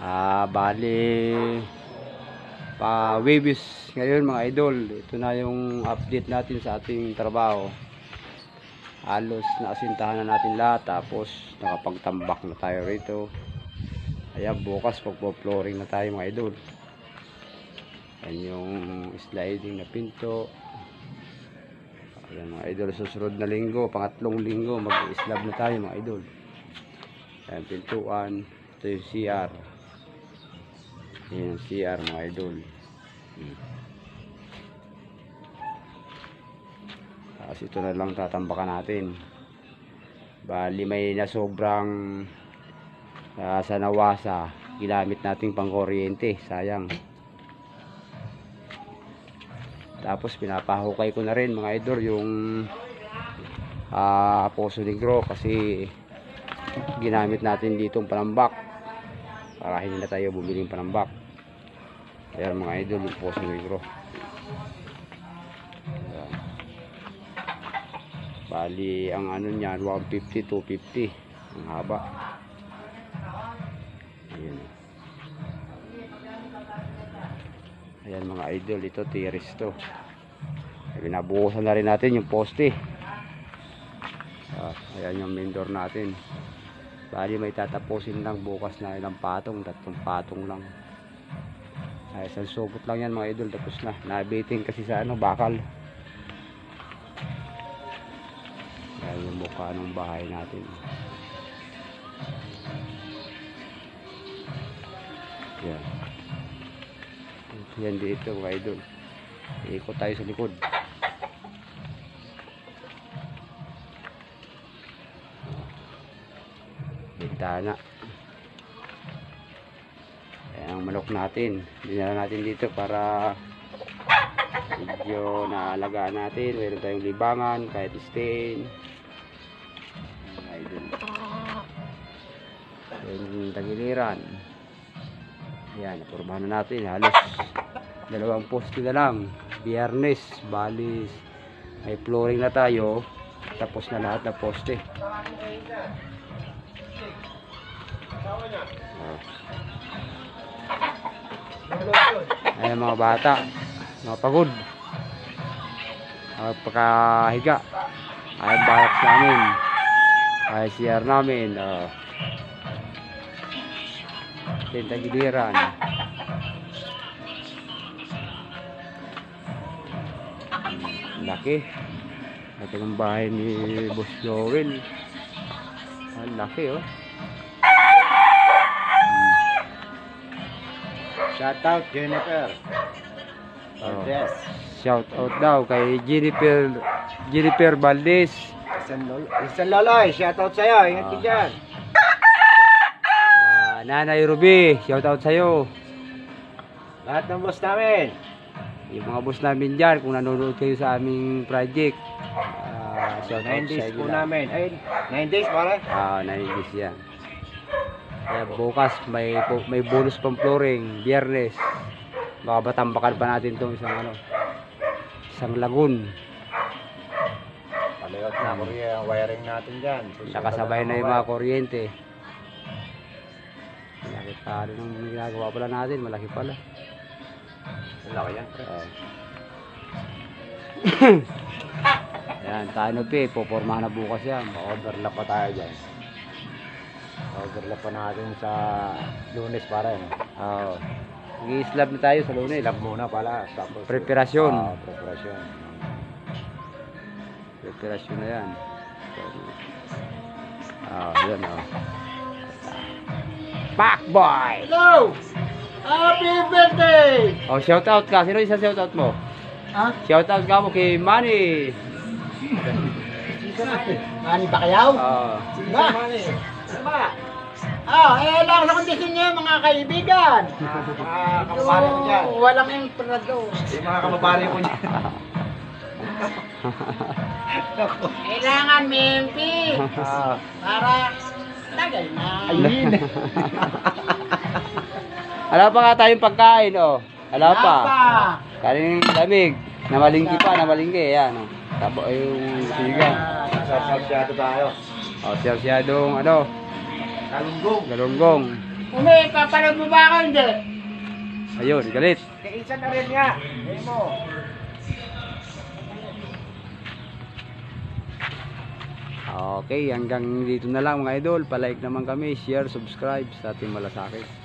Ah, bali pa waves ngayon mga idol. Ito na yung update natin sa ating trabaho. Halos naasintahan na natin lahat tapos nakapagtambak na tayo rito. Kaya bukas pagpo-flooring na tayo mga idol. Yan yung sliding na pinto. Ayan mga idol, susunod na linggo, pangatlong linggo, mag-slab na tayo mga idol. Ayan, pintuan. Ito yung CR. Ayan CR mga idol. Hmm. Tapos ito na lang tatambakan natin. Bali may nasobrang uh, sa nawasa. Ginamit natin pang kuryente. Sayang. Tapos pinapahukay ko na rin mga idol yung ah Poso Negro kasi ginamit natin ditong panambak para hindi na tayo bumiling panambak. Ayan mga idol yung Poso Negro. Ayan. Bali ang ano niyan 150 250 ang haba. Ayan. Ayan mga idol, ito tiris to. Binabuhusan na rin natin yung poste. Ah, ayan yung main door natin. Bali may tatapusin lang bukas na ilang patong, tatlong patong lang. Ay, isang subot lang yan mga idol, tapos na. Nabitin kasi sa ano, bakal. Ayan yung mukha ng bahay natin. Yan. Yan dito mga idol. Ikot tayo sa likod. Bintana. Ang manok natin. Dinala natin dito para medyo naalagaan natin. Meron tayong libangan, kahit stain. Idol. Yung tagiliran. Yan, napurbahan na natin. Halos dalawang poste na lang. Biyernes, balis. May flooring na tayo. Tapos na lahat ng poste. Oh. Ayan mga bata. Mga pagod. Pagkahiga. Ay barracks namin. Ay CR namin. Oh. Tinta giliran. Laki. Ito yung bahay ni Boss Joel. Laki oh. Shout out Jennifer. Oh. Valdez. Shout out daw kay Jennifer Jennifer Valdez. Isang lolo. Isang loloy. Shout out sa'yo. Ingat ka dyan. Ah, Nanay Ruby, shout out sa'yo. Lahat ng boss namin. Yung mga boss namin dyan, kung nanonood kayo sa aming project, ah, shout out 9 sa days po namin. Ay, 9 days pare. Ah, 9 days yan. Kaya bukas may may bonus pang flooring, biyernes. Baka batambakan pa natin tong isang ano, isang lagun. Paliwat na ako rin ang wiring natin dyan. Nakasabay na yung mga kuryente. Malaki pa rin ang ginagawa pala natin, malaki pala. Ang laki yan. pre. Oh. Yan, tayo na pi, pupormahan na bukas yan. Pa-overlap pa tayo dyan. Pa-overlap pa natin sa lunes pare. No? Oo. Nag-i-slab na tayo sa lunes. Lab muna pala. Tapos, Preparasyon. Ah, preparasyon. Preparasyon na yan. Ah, yan oh. Packboy! Hello! Happy birthday! Oh, shout out ka. Sino isa shout out mo? Ha? Shout out ka mo kay Manny. Mani ba kayaw? Ah. Ba? Ba? Ah, eh lang sa kondisyon niya mga kaibigan. Ah, kamabari ko dyan. Walang emperador. Yung mga kamabari ko dyan. Kailangan mimpi. Ah. Para tagal na. Ayun. Ala pa nga tayong pagkain, oh. Ala pa. Kaling lamig. Namalingki pa, namalingki. Yan, oh. Tabo yung sigang. Sasasyado tayo. Oh, siyadong ano, Kalunggong. galunggong. Umi, papanood mo ba ako hindi? Ayun, galit. Kaisa na rin nga. Ayun mo. Okay, hanggang dito na lang mga idol. Palike naman kami, share, subscribe sa ating malasakit.